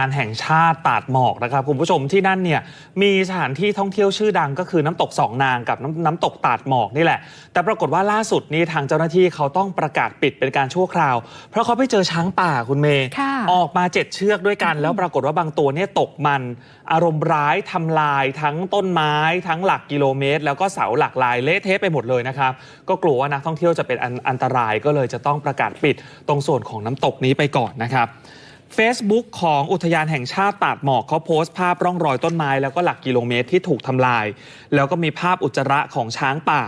งานแห่งชาติตาดหมอกนะครับคุณผู้ชมที่นั่นเนี่ยมีสถานที่ท่องเที่ยวชื่อดังก็คือน้ำตกสองนางกับน้ำน้ำตกตาดหมอกนี่แหละ แต่ปรากฏว่าล่าสุดนี้ทางเจ้าหน้าที่เขาต้องประกาศปิดเป็นการชั่วคราว เพราะเขาไปเจอช้างป่าคุณเมย์ค่ะออกมาเจ็ดเชือกด้วยกัน แล้วปรากฏว่าบางตัวเนี่ยตกมัน อารมณ์ร้ายทำลาย ทั้งต้นไม้ ทั้งหลักกิโลเมตร แล้วก็เสาหลักลายเละเทะไปหมดเลยนะครับก็กลัวว่านักท่องเที่ยวจะเป็นอันอันตรายก็เลยจะต้องประกาศปิดตรงส่วนของน้ำตกนี้ไปก่อนนะครับ Facebook ของอุทยานแห่งชาติตาดหมอกเขาโพสต์ภาพร่องรอยต้นไม้แล้วก็หลักกิโลเมตรที่ถูกทำลาย แล้วก็มีภาพอุจจาระของช้างป่า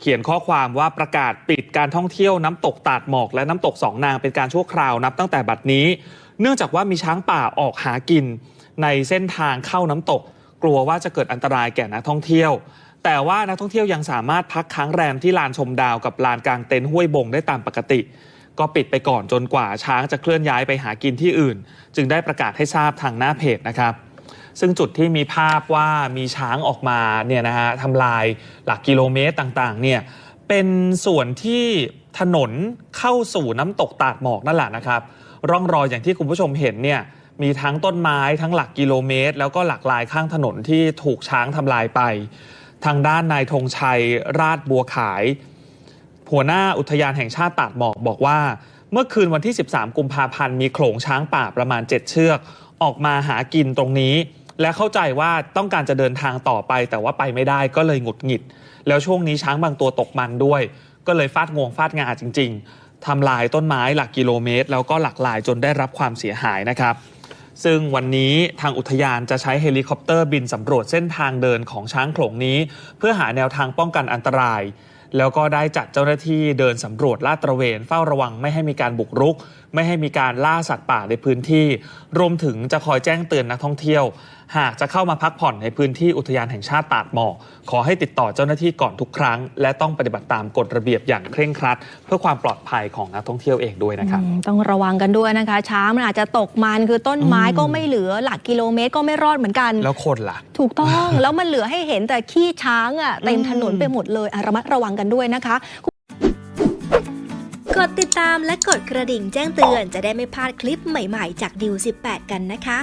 เขียนข้อความว่าประกาศปิดการท่องเที่ยวน้ำตกตาดหมอก และน้ำตกสองนางเป็นการชั่วคราวนับตั้งแต่บัดนี้ เนื่องจากว่ามีช้างป่าออกหากิน ในเส้นทางเข้าน้ำตก กลัวว่าจะเกิดอันตรายแก่นักท่องเที่ยว แต่ว่านักท่องเที่ยวยังสามารถพักค้างแรมที่ลานชมดาวกับลานกลางเต็นท์ห้วยบงได้ตามปกติ ก็ปิดไปก่อนจนกว่าช้างจะเคลื่อนย้ายไปหากินที่อื่น จึงได้ประกาศให้ทราบทางหน้าเพจนะครับ ซึ่งจุดที่มีภาพว่ามีช้างออกมาเนี่ยนะฮะทำลายหลักกิโลเมตรต่างๆเนี่ยเป็นส่วนที่ถนนเข้าสู่น้ำตกตาดหมอกนั่นแหละนะครับ ร่องรอยอย่างที่คุณผู้ชมเห็นเนี่ยมีทั้งต้นไม้ทั้งหลักกิโลเมตร แล้วก็หลักลายข้างถนนที่ถูกช้างทำลายไป ทางด้านนายธงชัยราชบัวขาย หัวหน้าอุทยานแห่งชาติตาดหมอกบอกว่า เมื่อคืนวันที่ 13 กุมภาพันธ์มีโขลงช้างป่าประมาณ 7 เชือก ออกมาหากินตรงนี้ และเข้าใจว่าต้องการจะเดินทางต่อไป แต่ว่าไปไม่ได้ก็เลยหงุดหงิด แล้วช่วงนี้ช้างบางตัวตกมันด้วย ก็เลยฟาดงวงฟาดงาจริง ๆทำลายต้นไม้หลักกิโลเมตร แล้วก็หลักลายจนได้รับความเสียหายนะครับซึ่งวันนี้ทางอุทยานจะใช้เฮลิคอปเตอร์บินสำรวจเส้นทางเดินของช้างโขลงนี้ เพื่อหาแนวทางป้องกันอันตราย แล้วก็ได้จัดเจ้าหน้าที่เดินสำรวจลาดตระเวนเฝ้าระวังไม่ให้มีการบุกรุก ไม่ให้มีการล่าสัตว์ป่าในพื้นที่ รวมถึงจะคอยแจ้งเตือนนักท่องเที่ยว หากจะเข้ามาพักผ่อนในพื้นที่อุทยานแห่งชาติตาดหมอกขอให้ติดต่อเจ้าหน้าที่ก่อนทุกครั้ง และต้องปฏิบัติตามกฎระเบียบอย่างเคร่งครัด เพื่อความปลอดภัยของนักท่องเที่ยวเองด้วยนะครับอืมต้องระวังกันด้วยนะคะ ช้างมันอาจจะตกมันคือต้นไม้อืมก็ไม่เหลือหลักกิโลเมตรก็ไม่รอดเหมือนกัน แล้วคนล่ะ ถูกต้องแล้วมันเหลือให้เห็นแต่ขี้ช้างอะเต็มถนนไปหมดเลยอะระมัดระวังกันด้วยนะคะกดติดตามและกดกระดิ่งแจ้งเตือนจะได้ไม่พลาดคลิปใหม่ๆ จากดิว18 กันนะคะ